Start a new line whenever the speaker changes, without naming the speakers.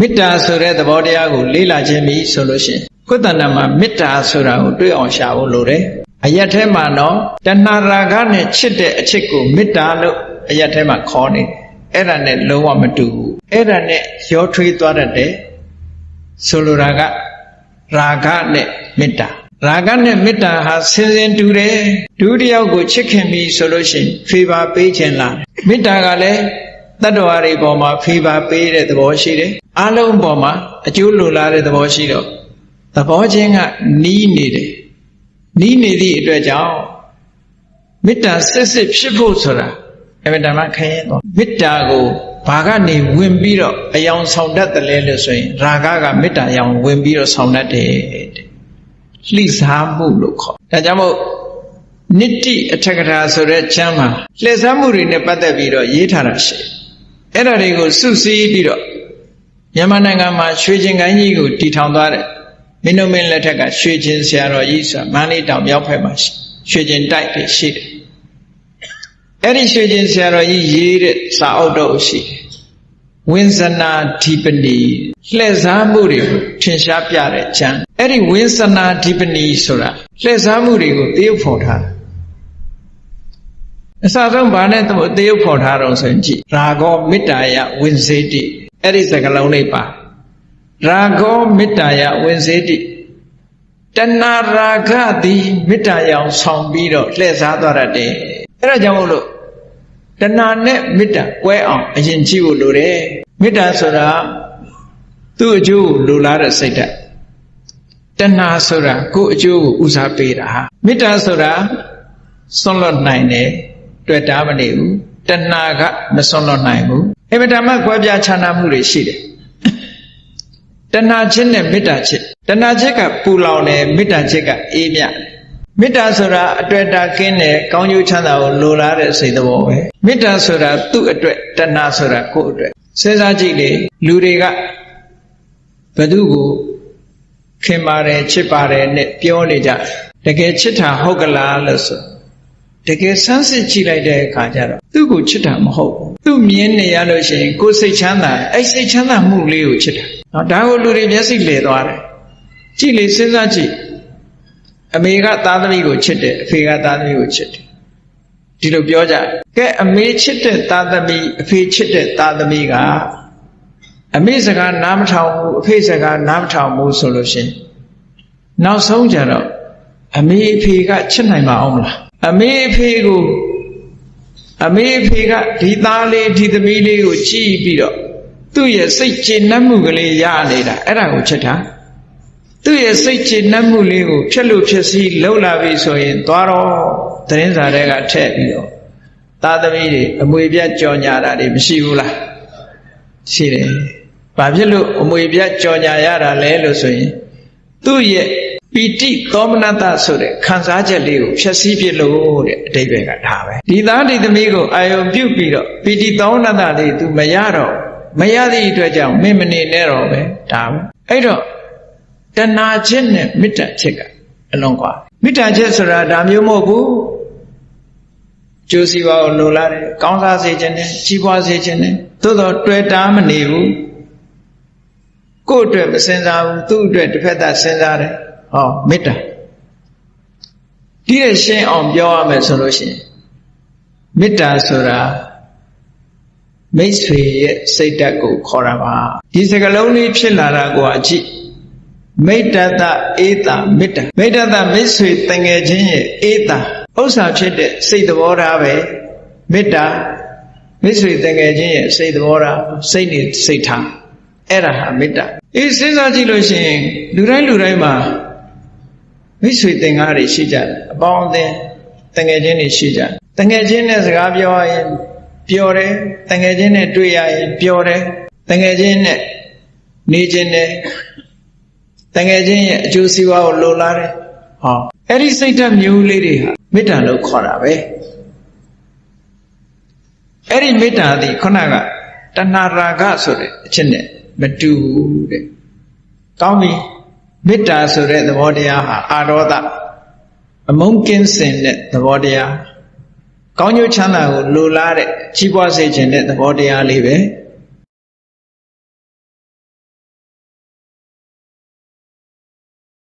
မေတ္တာဆိုတဲ့သဘောတရားကိုလေ့လာခြင်းပြီဆိုလို့ရှိရင်ကိုယ်တဏ္ဍာမှာမေတ္တာဆိုတာကိုတွေ့အောင်ရှာဖို့လိုတယ်အရက်ထဲမှာတော့တဏှာရာဂနဲ့ချစ်တဲ့အချစ်ကိုမေတ္တာလို့အရက်ထဲမှာခေါ်နေတယ်အဲ့ဒါနဲ့လုံးဝမတူဘူးအဲ့ဒါနဲ့ရောထွေးသွားတတ်တယ်ဆိုလိုတာကရာဂနဲ့မေတ္တာရာဂနဲ့မေတ္တာဟာဆင်စင်တူတယ်ဒုတိယကိုချစ်ခင်ပြီဆိုလို့ရှိရင်ဖေပါပေးခြင်းလားမေတ္တာကလည်း တတ္တဝါတွေပေါ်မှာဖေပါပေးတဲ့သဘောရှိတယ်အလုံးပေါ်မှာအကျိုးလိုလားတဲ့သဘောရှိတော့သဘောချင်းကနီးနေတယ်နီးနေသည့်အတွက်ကြောင့်မေတ္တာစစ်စစ်ဖြစ်ဖို့ဆိုတာအမေတ္တာမှခရင်တော့မေတ္တာကိုဘာကနေဝင်ပြီးတော့အယောင်ဆောင်တတ်တယ်လဲလို့ဆိုရင်ရာဂကမေတ္တာအယောင်ဝင်ပြီးတော့ဆောင်တတ်တယ်တဲ့လှိစားမှုလို့ခေါ်ဒါကြောင့်မို့နိတိအထက်ကထာဆိုတဲ့ချမ်းမှာလှည့်စားမှုတွေနဲ့ပတ်သက်ပြီးတော့ရေးထားတာရှိ အဲ့ဒါတွေကိုစုစည်းပြီးတော့မြန်မာနိုင်ငံမှာရွှေကျင်ကိုင်းကြီးကိုတည်ထောင်သွားတဲ့မင်းတို့မင်းလက်ထက်ကရွှေကျင်ဆရာတော်ကြီးဆိုတာမန္တလေးတောင်မြောက်ဘက်မှာရှိရွှေကျင်တိုက်တွေရှိတယ်အဲ့ဒီရွှေကျင်ဆရာတော်ကြီးရေးတဲ့စာအုပ်တော့ရှိတယ်ဝင်းစနာဓိပနီလှည့်စားမှုတွေကိုထင်ရှားပြတဲ့ကျမ်းအဲ့ဒီဝင်းစနာဓိပနီဆိုတာလှည့်စားမှုတွေကိုတရုပ်ဖော်ထားတယ် အစဆုံးဘာနဲ့တရုပ်ဖော်ထားတော့ဆိုရင်ကြည့်ရာဂောမေတ္တာယဝင်းစေတိအဲ့ဒီစကားလုံးလေးပါရာဂောမေတ္တာယဝင်းစေတိတဏရာဂသည်မေတ္တာရောင်ဆောင်ပြီးတော့လှည့်စားသွားတတ်တယ်အဲ့ဒါကြောင့်မို့လို့တဏနဲ့မေတ္တာကွဲအောင်အရင်ကြည့်ဖို့လိုတယ်မေတ္တာဆိုတာသူ့အကျိုးကိုလိုလားတဲ့စိတ်ဓာတ်တဏဆိုတာကိုယ့်အကျိုးကိုဦးစားပေးတာဟာမေတ္တာဆိုတာဆွန့်လွတ်နိုင်တယ် တွေ့တာမနေဘူးတဏကမဆွန့်လွတ်နိုင်ဘူးအမတမကွဲပြားခြားနားမှုတွေရှိတယ်တဏချင်းနဲ့မေတ္တာချစ်တဏချစ်ကပူလောင်တယ်မေတ္တာချစ်ကအေးမြတယ်မေတ္တာဆိုတာအတွေ့အတာကင်းတယ်ကောင်းကျိုးချမ်းသာကိုလိုလားတဲ့စိတ်သဘောပဲမေတ္တာဆိုတာသူ့အတွက်တဏဆိုတာကိုယ့်အတွက်စဉ်းစားကြည့်လေလူတွေကဘသူကိုခင်ပါတယ်ချစ်ပါတယ်နဲ့ပြောနေကြတကယ်ချစ်တာဟုတ်ကလားလို့ဆို တကယ်ဆန်းစစ်ကြည့်လိုက်တဲ့အခါကျတော့သူ့ကိုချစ်တာမဟုတ်ဘူးသူ့မြင်နေရလို့ရှိရင်ကိုယ်စိတ်ချမ်းသာအဲ့စိတ်ချမ်းသာမှုလေးကိုချစ်တာနော်ဒါကိုလူတွေမျက်စိလဲသွားတယ်ကြည့်လေစဉ်းစားကြည့်အမေကသားသမီးကိုချစ်တယ်အဖေကသားသမီးကိုချစ်တယ်ဒီလိုပြောကြကဲအမေချစ်တဲ့သားသမီးအဖေချစ်တဲ့သားသမီးကအမေစကားနားမထောင်ဘူးအဖေစကားနားမထောင်ဘူးဆိုလို့ရှိရင်နောက်ဆုံးကြတော့အမေအဖေကချစ်နိုင်ပါအောင်မလား အမေအဖေကိုအမေအဖေကဒီသားလေးဒီသမီးလေးကိုကြည့်ပြီးတော့သူ့ရဲ့စိတ်ကျေနပ်မှုကလေးရနေတာအဲ့ဒါကိုချစ်တာသူ့ရဲ့စိတ်ကျေနပ်မှုလေးကိုဖြက်လို့ဖြက်စီးလှုပ်လာပြီဆိုရင်သွားတော့သတင်းစာတွေကထည့်ပြီးတော့သားသမီးတွေအမွေပြတ်ကြော်ညာတာတွေမရှိဘူးလားရှိတယ်ဘာဖြစ်လို့အမွေပြတ်ကြော်ညာရတာလဲလို့ဆိုရင်သူ့ရဲ့ ပီတိသောမနတဆိုတဲ့ခံစားချက်လေးကိုဖြည့်ဆည်းပြလို့တဲ့အတိပ္ပယ်ကဒါပဲဒီသားဒီသမီးကိုအာယုံပြုတ်ပြီးတော့ပီတိသောမနတလေး तू မရတော့မရသည့်အတွက်ကြောင့်မင်းမနေနဲ့တော့ပဲဒါပဲအဲ့တော့တဏှာချက်နဲ့မေတ္တာချက်ကအလွန်ကွာမေတ္တာချက်ဆိုတာဒါမျိုးမဟုတ်ဘူးကျိုးစီးပွားကိုလိုလားတယ်ကောင်းစားစေခြင်းနဲ့ကြီးပွားစေခြင်းနဲ့သို့တော့တွေ့တာမနေဘူးကိုယ့်အတွက်မစင်စားဘူးသူ့အတွက်တစ်ဖက်သက်စင်စားတယ် ဟောမေတ္တာဒီရရှင်းအောင်ပြောရမယ်ဆိုလို့ရှိရင်မေတ္တာဆိုတာမိတ်ဆွေရဲ့စိတ်ဓာတ်ကိုခေါ်တာပါဒီစကလုံးလေးဖြစ်လာတာကိုအကြည့်မိတ္တတအေးတာမေတ္တာမိတ္တတမိတ်ဆွေတငယ်ချင်းရဲ့အေးတာဥစ္စာဖြစ်တဲ့စိတ်သဘောထားပဲမေတ္တာမိတ်ဆွေတငယ်ချင်းရဲ့စိတ်သဘောထားစိတ်နေစိတ်ထားအဲ့ဒါဟာမေတ္တာအေးစဉ်းစားကြည့်လို့ရှိရင်လူတိုင်းလူတိုင်းမှာ မိတ်ဆွေသင်္ကားတွေရှိကြတယ်အပေါင်းအသင်းတငယ်ချင်းတွေရှိကြတယ်တငယ်ချင်းနဲ့စကားပြောရင်ပျော်တယ်တငယ်ချင်းနဲ့တွေ့ရရင်ပျော်တယ်တငယ်ချင်းနဲ့နေခြင်းနဲ့တငယ်ချင်းရဲ့အကျိုးစီးပွားကိုလိုလားတယ်ဟောအဲ့ဒီစိတ်ဓာတ်မျိုးလေးတွေဟာမေတ္တာလို့ခေါ်တာပဲအဲ့ဒီမေတ္တာသည်ခုနကတဏှာရာဂဆိုတဲ့အချက်နဲ့မတူဘူးတဲ့ကောင်းပြီ မေတ္တာဆိုတဲ့သဘောတရားဟာအာရောဒအမုန်းကင်းစင်တဲ့သဘောတရားကောင်းကျိုးချမ်းသာကိုလိုလားတဲ့ကြီးပွားစေခြင်းတဲ့သဘောတရားလေးပဲ